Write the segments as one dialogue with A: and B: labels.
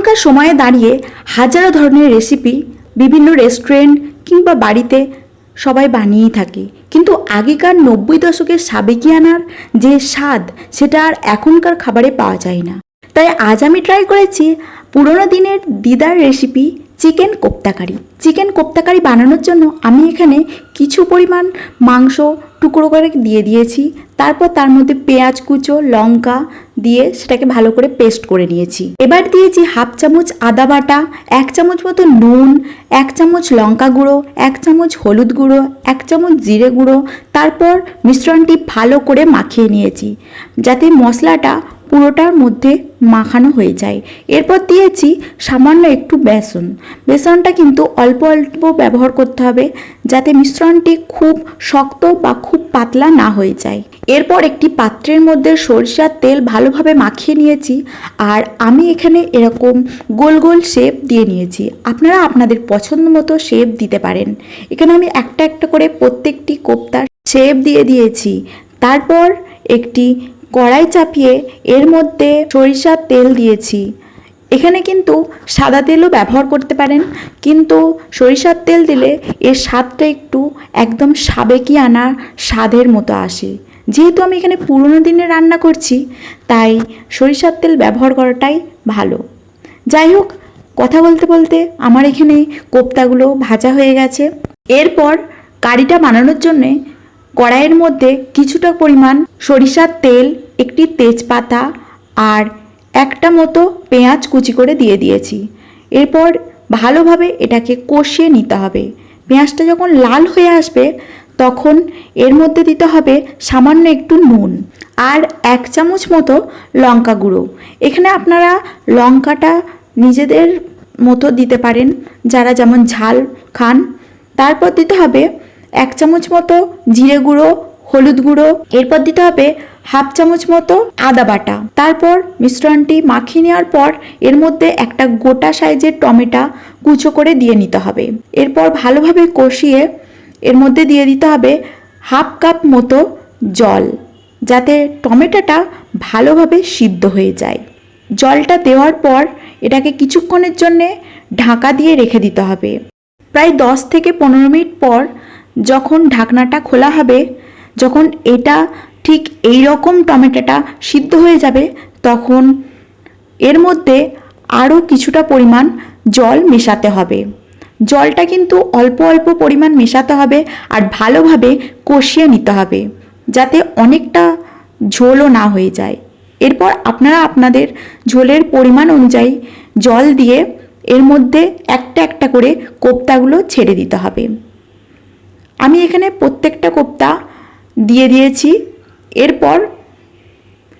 A: এখনকার সময়ে দাঁড়িয়ে হাজারো ধরনের রেসিপি বিভিন্ন রেস্টুরেন্ট কিংবা বাড়িতে সবাই বানিয়েই থাকে। কিন্তু আগেকার নব্বই দশকের সাবেকিয়ানার যে স্বাদ, সেটা আর এখনকার খাবারে পাওয়া যায় না। তাই আজ আমি ট্রাই করেছি পুরোনো দিনের দিদার recipe chicken kofta curry. Chicken kofta curry বানানোর জন্য আমি এখানে কিছু পরিমাণ মাংস টুকরো করে দিয়ে দিয়েছি। তারপর তার মধ্যে পেঁয়াজ কুচো, লঙ্কা দিয়ে সেটাকে ভালো করে পেস্ট করে নিয়েছি। এবার দিয়েছি হাফ চামচ আদা বাটা, এক চামচ মতো নুন, এক চামচ লঙ্কা গুঁড়ো, এক চামচ হলুদ গুঁড়ো, এক চামচ জিরে গুঁড়ো, তারপর মিশ্রণটি ভালো করে মাখিয়ে নিয়েছি। যাতে মশলাটা পুরোটার মধ্যে মাখানো হয়ে যায়। এরপর দিয়েছি সামান্য একটু বেসন। বেসনটা কিন্তু অল্প অল্প ব্যবহার করতে হবে যাতে মিশ্রণটি খুব শক্ত বা খুব পাতলা না হয়ে যায়। এরপর একটি পাত্রের মধ্যে সরিষার তেল ভালোভাবে মাখিয়ে নিয়েছি আর আমি এখানে এরকম গোল গোল শেপ দিয়ে নিয়েছি। আপনারা আপনাদের পছন্দ মতো শেপ দিতে পারেন। এখানে আমি একটা একটা করে প্রত্যেকটি কোপ্তার শেপ দিয়ে দিয়েছি। তারপর একটি কড়াই চাপিয়ে এর মধ্যে সরিষার তেল দিয়েছি। এখানে কিন্তু সাদা তেলও ব্যবহার করতে পারেন, কিন্তু সরিষার তেল দিলে এর স্বাদটা একটু একদম সাবেকি আনা স্বাদের মতো আসে। যেহেতু আমি এখানে পুরনো দিনে রান্না করছি, তাই সরিষার তেল ব্যবহার করাটাই ভালো। যাই হোক, কথা বলতে বলতে আমার এখানে কোপ্তাগুলো ভাজা হয়ে গেছে। এরপর কারিটা বানানোর জন্যে কড়াইয়ের মধ্যে কিছুটা পরিমাণ সরিষার তেল, একটি তেজপাতা আর একটা মতো পেঁয়াজ কুচি করে দিয়ে দিয়েছি। এরপর ভালোভাবে এটাকে কষিয়ে নিতে হবে। পেঁয়াজটা যখন লাল হয়ে আসবে, তখন এর মধ্যে দিতে হবে সামান্য একটু নুন আর এক চামচ মতো লঙ্কা গুঁড়ো। এখানে আপনারা লঙ্কাটা নিজেদের মতো দিতে পারেন, যারা যেমন ঝাল খান। তারপর দিতে হবে এক চামচ মতো জিরে গুঁড়ো, হলুদ গুঁড়ো, এরপর দিতে হবে হাফ চামচ মতো আদা বাটা। তারপর মিশ্রণটি মাখিয়ে নেওয়ার পর এর মধ্যে একটা গোটা সাইজের টমেটো কুচো করে দিয়ে নিতে হবে। এরপর ভালোভাবে কষিয়ে এর মধ্যে দিয়ে দিতে হবে হাফ কাপ মতো জল, যাতে টমেটোটা ভালোভাবে সিদ্ধ হয়ে যায়। জলটা দেওয়ার পর এটাকে কিছুক্ষণের জন্যে ঢাকা দিয়ে রেখে দিতে হবে। প্রায় দশ থেকে পনেরো মিনিট পর যখন ঢাকনাটা খোলা হবে, যখন এটা ঠিক এই রকম টমেটোটা সিদ্ধ হয়ে যাবে, তখন এর মধ্যে আরও কিছুটা পরিমাণ জল মেশাতে হবে। জলটা কিন্তু অল্প অল্প পরিমাণ মেশাতে হবে আর ভালোভাবে কষিয়ে নিতে হবে, যাতে অনেকটা ঝোলও না হয়ে যায়। এরপর আপনারা আপনাদের ঝোলের পরিমাণ অনুযায়ী জল দিয়ে এর মধ্যে একটা একটা করে কোপ্তাগুলো ছেড়ে দিতে হবে। আমি এখানে প্রত্যেকটা কোপ্তা দিয়ে দিয়েছি। এরপর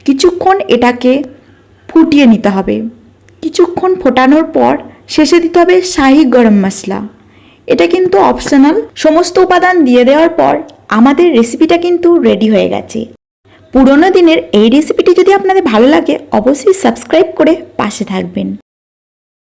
A: কিছুক্ষণ এটাকে ফুটিয়ে নিতে হবে। কিছুক্ষণ ফোটানোর পর শেষে দিতে হবে শাহি গরম মশলা। এটা কিন্তু অপশনাল সমস্ত উপাদান দিয়ে দেওয়ার পর আমাদের রেসিপিটা কিন্তু রেডি হয়ে গেছে। পুরোনো দিনের এই রেসিপিটি যদি আপনাদের ভালো লাগে, অবশ্যই সাবস্ক্রাইব করে পাশে থাকবেন।